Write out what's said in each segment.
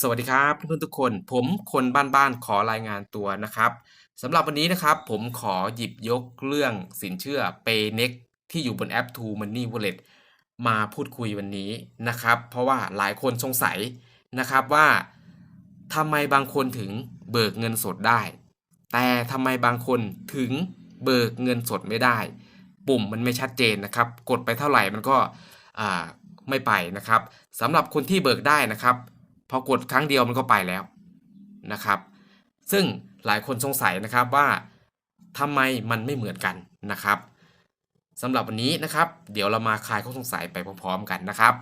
สวัสดีครับเพื่อนๆทุกคน ผมคนบ้านๆขอรายงานตัวนะครับสำหรับวันนี้นะครับผมขอหยิบยกเรื่องสินเชื่อ PayNex ที่อยู่บนแอป True Money Wallet มาพูดคุยวันนี้นะครับ เพราะว่าหลายคนสงสัยนะครับว่าทำไมบางคนถึงเบิกเงินสดได้ แต่ทำไมบางคนถึงเบิกเงินสดไม่ได้ ปุ่มมันไม่ชัดเจนนะครับ กดไปเท่าไหร่มันก็ไม่ไปนะครับสำหรับคนที่เบิกได้นะครับ พอกดครั้งเดียวมันก็ไปแล้วนะครับ ซึ่งหลายคนสงสัยนะครับว่าทำไมมันไม่เหมือนกันนะครับสำหรับวันนี้นะครับ เดี๋ยวเรามาคลายข้อสงสัยไปพร้อมๆกันนะครับ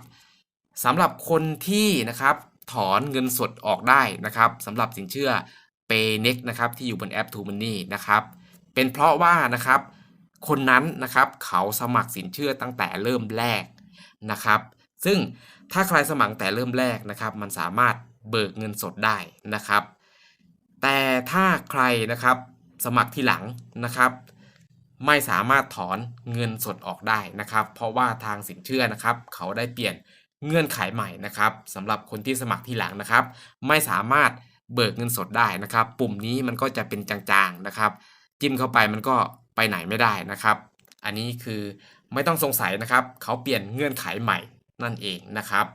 สำหรับคนที่นะครับถอนเงินสดออกได้นะครับสำหรับสินเชื่อ PayNex นะครับที่อยู่บนแอป True Money นะครับเป็นเพราะว่านะครับคนนั้นนะครับเขาสมัครสินเชื่อตั้งแต่เริ่มแรกนะครับ ซึ่งถ้าใครสมัครแต่เริ่มแรกนะครับ มันสามารถเบิกเงินสดได้นะครับ แต่ถ้าใครนะครับสมัครทีหลังนะครับ ไม่สามารถถอนเงินสดออกได้นะครับ เพราะว่าทางสินเชื่อนะครับ เขาได้เปลี่ยนเงื่อนไขใหม่นะครับสำหรับคนที่สมัครทีหลังนะครับ ไม่สามารถเบิกเงินสดได้นะครับ ปุ่มนี้มันก็จะเป็นจางๆนะครับ จิ้มเข้าไปมันก็ไปไหนไม่ได้นะครับ อันนี้คือไม่ต้องสงสัยนะครับ เขาเปลี่ยนเงื่อนไขใหม่ นั่นเองนะครับ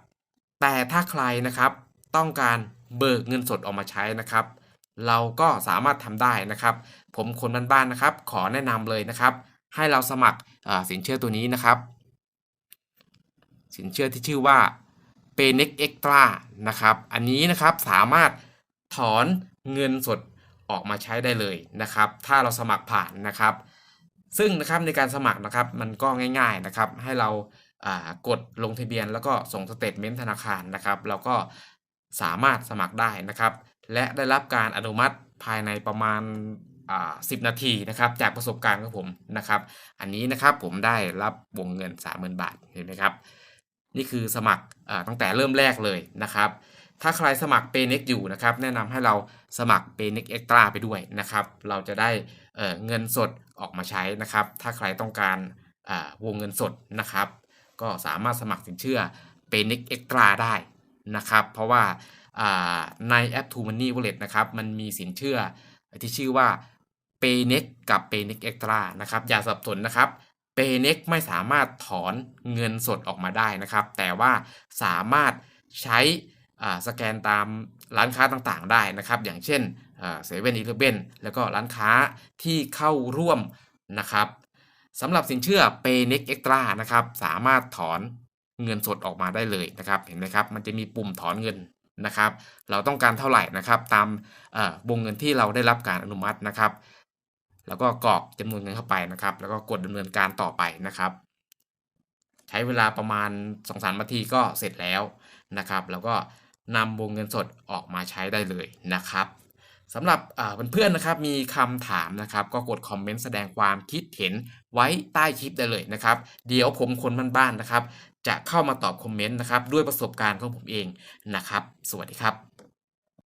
แต่ถ้าใครนะครับต้องการเบิกเงินสดออกมาใช้นะครับ เราก็สามารถทำได้นะครับ ผมคนบ้านๆนะครับ ขอแนะนำเลยนะครับ ให้เราสมัครสินเชื่อตัวนี้นะครับ สินเชื่อที่ชื่อว่า Paynex Extra นะครับ อันนี้นะครับสามารถถอนเงินสดออกมาใช้ได้เลยนะครับ ถ้าเราสมัครผ่านนะครับ ซึ่งนะครับในการสมัครนะครับมันก็ง่าย ๆนะครับ ให้เรา กดลงทะเบียนแล้วก็ส่งสเตทเมนต์ธนาคารนะครับเราก็สามารถสมัครได้นะครับ และได้รับการอนุมัติภายในประมาณ10 นาทีนะครับจากประสบการณ์ของผมนะครับ อันนี้นะครับผมได้รับวงเงิน 30,000 บาทเห็นไหมครับ นี่คือสมัครตั้งแต่เริ่มแรกเลยนะครับ ถ้าใครสมัคร Paynex อยู่นะครับ แนะนำให้เราสมัคร Paynex Extra ไปด้วยนะครับ เราจะได้เเงินสดออกมาใช้นะครับ ถ้าใครต้องการวงเงินสดนะครับ ก็สามารถสมัครสินเชื่อ Paynex Extra ได้นะครับ เพราะว่าในแอป True Money Wallet นะครับ มันมีสินเชื่อที่ชื่อว่า Paynex กับ Paynex Extra นะครับ อย่าสับสนนะครับ Paynex ไม่สามารถถอนเงินสดออกมาได้นะครับ แต่ว่าสามารถใช้สแกนตามร้านค้าต่างๆได้นะครับ อย่างเช่นเซเว่นอีเลฟเว่นแล้วก็ร้านค้าที่เข้าร่วมนะครับ สำหรับสินเชื่อ Paynex Extra นะครับสามารถถอนเงินสดออกมาได้เลยนะครับเห็นไหมครับมันจะมีปุ่มถอนเงินนะครับเราต้องการเท่าไหร่นะครับตามวงเงินที่เราได้รับการอนุมัตินะครับ แล้วก็กรอกจำนวนเงินเข้าไปนะครับ แล้วก็กดดำเนินการต่อไปนะครับ ใช้เวลาประมาณ2อสนาทีก็เสร็จแล้วนะครับ แล้วก็นำวงเงินสดออกมาใช้ได้เลยนะครับ สำหรับเพื่อนๆนะครับมีคำถามนะครับ ก็กดคอมเมนต์แสดงความคิดเห็นไว้ใต้คลิปได้เลยนะครับ เดี๋ยวผมคนบ้านๆนะครับ จะเข้ามาตอบคอมเมนต์นะครับด้วยประสบการณ์ของผมเองนะครับ สวัสดีครับ